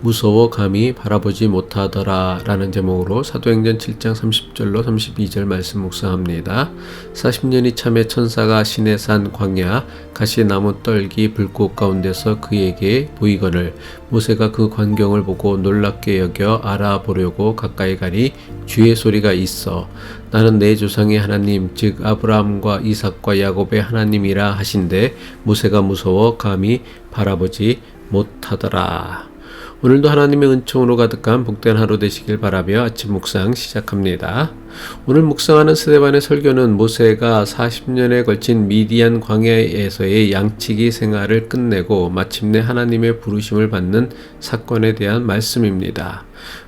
무서워 감히 바라보지 못하더라 라는 제목으로 사도행전 7장 30절로 32절 말씀 묵상합니다. 40년이 참에 천사가 신의 산 광야 가시나무 떨기 불꽃 가운데서 그에게 보이거늘 모세가 그 광경을 보고 놀랍게 여겨 알아보려고 가까이 가니 주의 소리가 있어 나는 내 조상의 하나님 즉 아브라함과 이삭과 야곱의 하나님이라 하신데 모세가 무서워 감히 바라보지 못하더라. 오늘도 하나님의 은총으로 가득한 복된 하루 되시길 바라며 아침 묵상 시작합니다. 오늘 묵상하는 스데반의 설교는 모세가 40년에 걸친 미디안 광야에서의 양치기 생활을 끝내고 마침내 하나님의 부르심을 받는 사건에 대한 말씀입니다.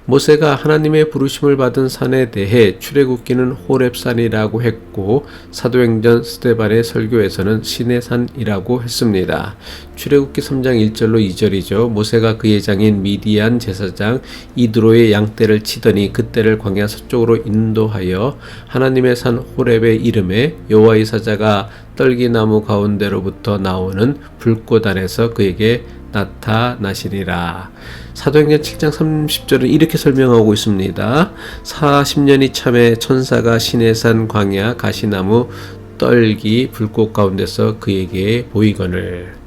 모세가 하나님의 부르심을 받은 산에 대해 출애굽기는 호렙산이라고 했고 사도행전 스데반의 설교에서는 신의 산이라고 했습니다. 출애굽기 3장 1절로 2절이죠. 모세가 그의 장인 미디안 제사장 이드로의 양떼를 치더니 그때를 광야 서쪽으로 인도하 여 하나님의 산 호렙의 이름에 여호와의 사자가 떨기나무 가운데로부터 나오는 불꽃 안에서 그에게 나타나시리라. 사도행전 7장 30절은 이렇게 설명하고 있습니다. 40년이 참에 천사가 시내산 광야 가시나무 떨기 불꽃 가운데서 그에게 보이거늘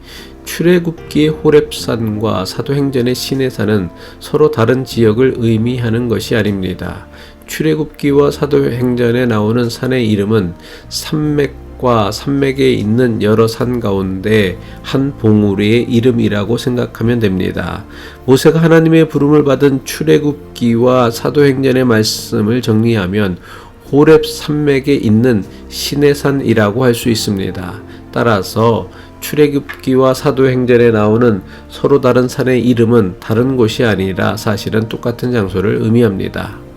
출애굽기의 호렙산과 사도행전의 시내산은 서로 다른 지역을 의미하는 것이 아닙니다. 출애굽기와 사도행전에 나오는 산의 이름은 산맥과 산맥에 있는 여러 산 가운데 한 봉우리의 이름이라고 생각하면 됩니다. 모세가 하나님의 부름을 받은 출애굽기와 사도행전의 말씀을 정리하면 호렙 산맥에 있는 시내산이라고 할 수 있습니다. 따라서 출애굽기와 사도행전에 나오는 서로 다른 산의 이름은 다른 곳이 아니라 사실은 똑같은 장소를 의미합니다.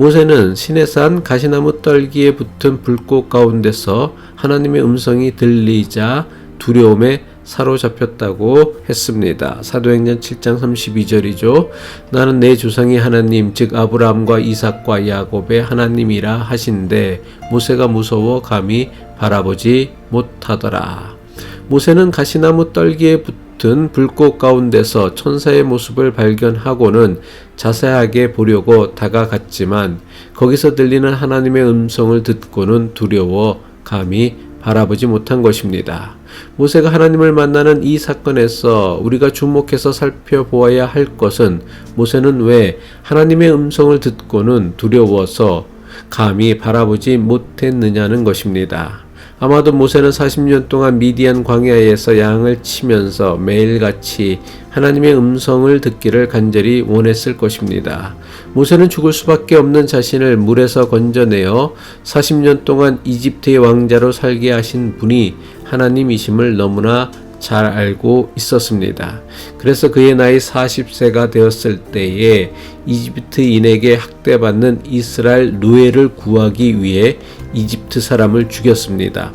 모세는 시내산 가시나무 떨기에 붙은 불꽃 가운데서 하나님의 음성이 들리자 두려움에 사로잡혔다고 했습니다. 사도행전 7장 32절이죠. 나는 내 조상의 하나님 즉 아브라함과 이삭과 야곱의 하나님이라 하신데 모세가 무서워 감히 바라보지 못하더라. 모세는 가시나무 떨기에 붙은 불꽃 가운데서 천사의 모습을 발견하고는 자세하게 보려고 다가갔지만 거기서 들리는 하나님의 음성을 듣고는 두려워 감히 바라보지 못한 것입니다. 모세가 하나님을 만나는 이 사건에서 우리가 주목해서 살펴보아야 할 것은 모세는 왜 하나님의 음성을 듣고는 두려워서 감히 바라보지 못했느냐는 것입니다. 아마도 모세는 40년 동안 미디안 광야에서 양을 치면서 매일같이 하나님의 음성을 듣기를 간절히 원했을 것입니다. 모세는 죽을 수밖에 없는 자신을 물에서 건져내어 40년 동안 이집트의 왕자로 살게 하신 분이 하나님이심을 너무나 잘 알고 있었습니다. 그래서 그의 나이 40세가 되었을 때에 이집트인에게 학대받는 이스라엘 노예를 구하기 위해 이집트 사람을 죽였습니다.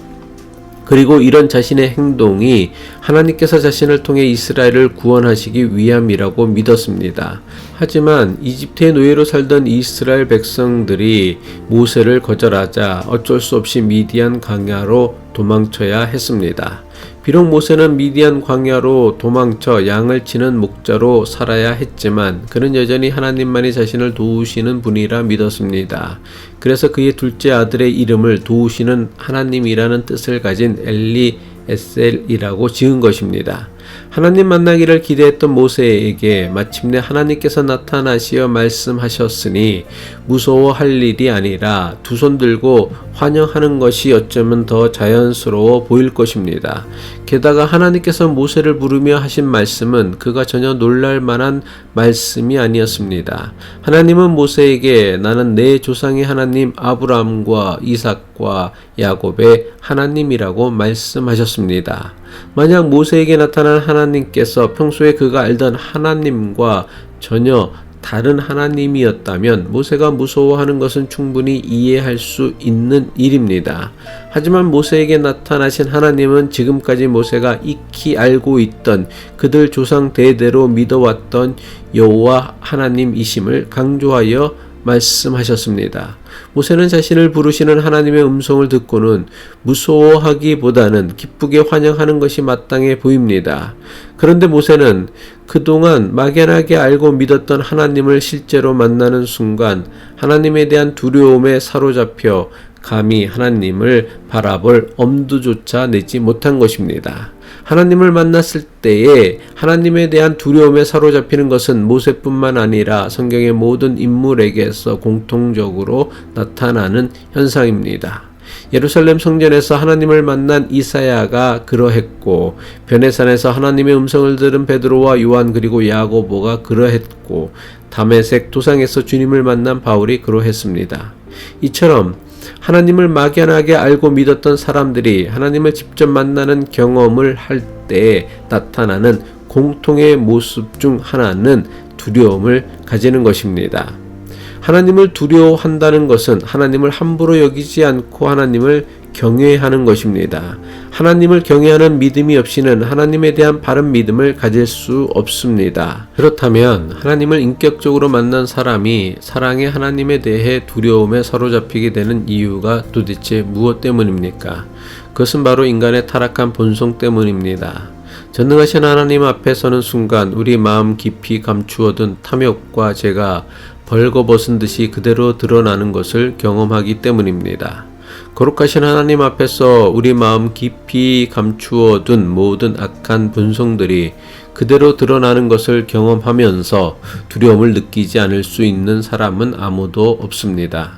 그리고 이런 자신의 행동이 하나님께서 자신을 통해 이스라엘을 구원하시기 위함이라고 믿었습니다. 하지만 이집트의 노예로 살던 이스라엘 백성들이 모세를 거절하자 어쩔 수 없이 미디안 강야로 도망쳐야 했습니다. 비록 모세는 미디안 광야로 도망쳐 양을 치는 목자로 살아야 했지만 그는 여전히 하나님만이 자신을 도우시는 분이라 믿었습니다. 그래서 그의 둘째 아들의 이름을 도우시는 하나님이라는 뜻을 가진 엘리 에셀이라고 지은 것입니다. 하나님 만나기를 기대했던 모세에게 마침내 하나님께서 나타나시어 말씀하셨으니 무서워할 일이 아니라 두 손 들고 환영하는 것이 어쩌면 더 자연스러워 보일 것입니다. 게다가 하나님께서 모세를 부르며 하신 말씀은 그가 전혀 놀랄 만한 말씀이 아니었습니다. 하나님은 모세에게 나는 내 조상의 하나님 아브라함과 이삭과 야곱의 하나님이라고 말씀하셨습니다. 만약 모세에게 나타난 하나님께서 평소에 그가 알던 하나님과 전혀 다른 하나님이었다면 모세가 무서워하는 것은 충분히 이해할 수 있는 일입니다. 하지만 모세에게 나타나신 하나님은 지금까지 모세가 익히 알고 있던 그들 조상 대대로 믿어왔던 여호와 하나님이심을 강조하여 말씀하셨습니다. 모세는 자신을 부르시는 하나님의 음성을 듣고는 무서워하기보다는 기쁘게 환영하는 것이 마땅해 보입니다. 그런데 모세는 그동안 막연하게 알고 믿었던 하나님을 실제로 만나는 순간 하나님에 대한 두려움에 사로잡혀 감히 하나님을 바라볼 엄두조차 내지 못한 것입니다. 하나님을 만났을 때에 하나님에 대한 두려움에 사로잡히는 것은 모세뿐만 아니라 성경의 모든 인물에게서 공통적으로 나타나는 현상입니다. 예루살렘 성전에서 하나님을 만난 이사야가 그러했고 변해산에서 하나님의 음성을 들은 베드로와 요한 그리고 야고보가 그러했고 담에색 도상에서 주님을 만난 바울이 그러했습니다. 이처럼 하나님을 막연하게 알고 믿었던 사람들이 하나님을 직접 만나는 경험을 할 때 나타나는 공통의 모습 중 하나는 두려움을 가지는 것입니다. 하나님을 두려워한다는 것은 하나님을 함부로 여기지 않고 하나님을 경외하는 것입니다. 하나님을 경외하는 믿음이 없이는 하나님에 대한 바른 믿음을 가질 수 없습니다. 그렇다면 하나님을 인격적으로 만난 사람이 사랑의 하나님에 대해 두려움에 사로잡히게 되는 이유가 도대체 무엇 때문입니까? 그것은 바로 인간의 타락한 본성 때문입니다. 전능하신 하나님 앞에 서는 순간 우리 마음 깊이 감추어둔 탐욕과 죄가 벌거벗은 듯이 그대로 드러나는 것을 경험하기 때문입니다. 거룩하신 하나님 앞에서 우리 마음 깊이 감추어 둔 모든 악한 본성들이 그대로 드러나는 것을 경험하면서 두려움을 느끼지 않을 수 있는 사람은 아무도 없습니다.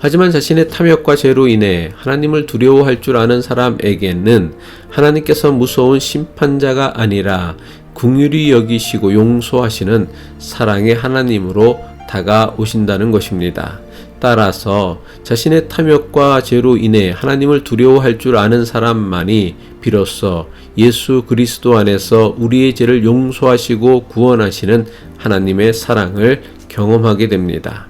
하지만 자신의 탐욕과 죄로 인해 하나님을 두려워할 줄 아는 사람에게는 하나님께서 무서운 심판자가 아니라 궁휼히 여기시고 용서하시는 사랑의 하나님으로 다가오신다는 것입니다. 따라서 자신의 탐욕과 죄로 인해 하나님을 두려워할 줄 아는 사람만이 비로소 예수 그리스도 안에서 우리의 죄를 용서하시고 구원하시는 하나님의 사랑을 경험하게 됩니다.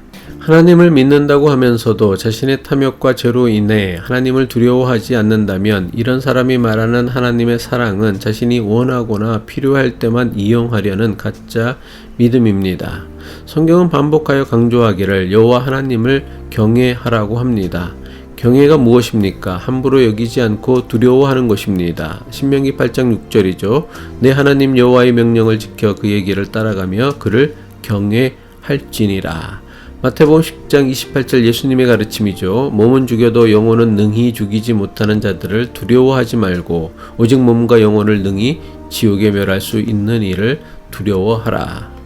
하나님을 믿는다고 하면서도 자신의 탐욕과 죄로 인해 하나님을 두려워하지 않는다면 이런 사람이 말하는 하나님의 사랑은 자신이 원하거나 필요할 때만 이용하려는 가짜 믿음입니다. 성경은 반복하여 강조하기를 여호와 하나님을 경외하라고 합니다. 경외가 무엇입니까? 함부로 여기지 않고 두려워하는 것입니다. 신명기 8장 6절이죠. 내 하나님 여호와의 명령을 지켜 그의 길을 따라가며 그를 경외할지니라. 마태복음 10장 28절 예수님의 가르침이죠. 몸은 죽여도 영혼은 능히 죽이지 못하는 자들을 두려워하지 말고 오직 몸과 영혼을 능히 지옥에 멸할 수 있는 일을 두려워하라.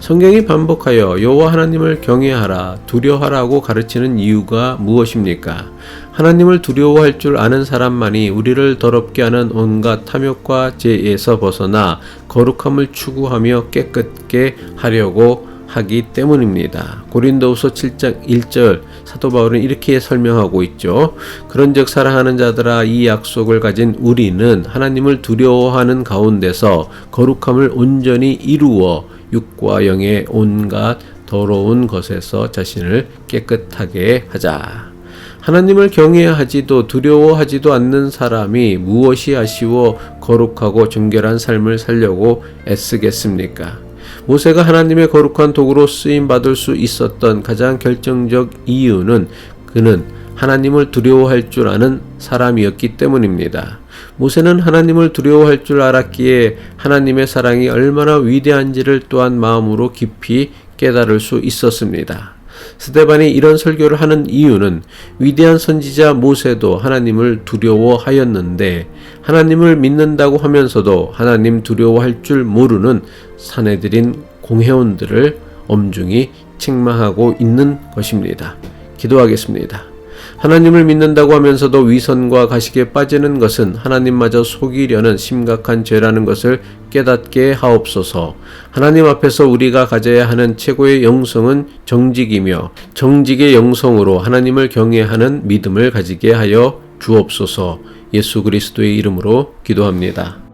성경이 반복하여 여호와 하나님을 경외하라, 두려워하라고 가르치는 이유가 무엇입니까? 하나님을 두려워할 줄 아는 사람만이 우리를 더럽게 하는 온갖 탐욕과 죄에서 벗어나 거룩함을 추구하며 깨끗게 하려고 하기 때문입니다. 고린도후서 7장 1절 사도 바울은 이렇게 설명하고 있죠. 그런즉 사랑하는 자들아 이 약속을 가진 우리는 하나님을 두려워하는 가운데서 거룩함을 온전히 이루어 육과 영의 온갖 더러운 것에서 자신을 깨끗하게 하자. 하나님을 경외하지도 두려워하지도 않는 사람이 무엇이 아쉬워 거룩하고 정결한 삶을 살려고 애쓰겠습니까? 모세가 하나님의 거룩한 도구로 쓰임 받을 수 있었던 가장 결정적 이유는 그는 하나님을 두려워할 줄 아는 사람이었기 때문입니다. 모세는 하나님을 두려워할 줄 알았기에 하나님의 사랑이 얼마나 위대한지를 또한 마음으로 깊이 깨달을 수 있었습니다. 스테반이 이런 설교를 하는 이유는 위대한 선지자 모세도 하나님을 두려워하였는데 하나님을 믿는다고 하면서도 하나님 두려워할 줄 모르는 사내들인 공회원들을 엄중히 책망하고 있는 것입니다. 기도하겠습니다. 하나님을 믿는다고 하면서도 위선과 가식에 빠지는 것은 하나님마저 속이려는 심각한 죄라는 것을 깨닫게 하옵소서. 하나님 앞에서 우리가 가져야 하는 최고의 영성은 정직이며 정직의 영성으로 하나님을 경외하는 믿음을 가지게 하여 주옵소서. 예수 그리스도의 이름으로 기도합니다.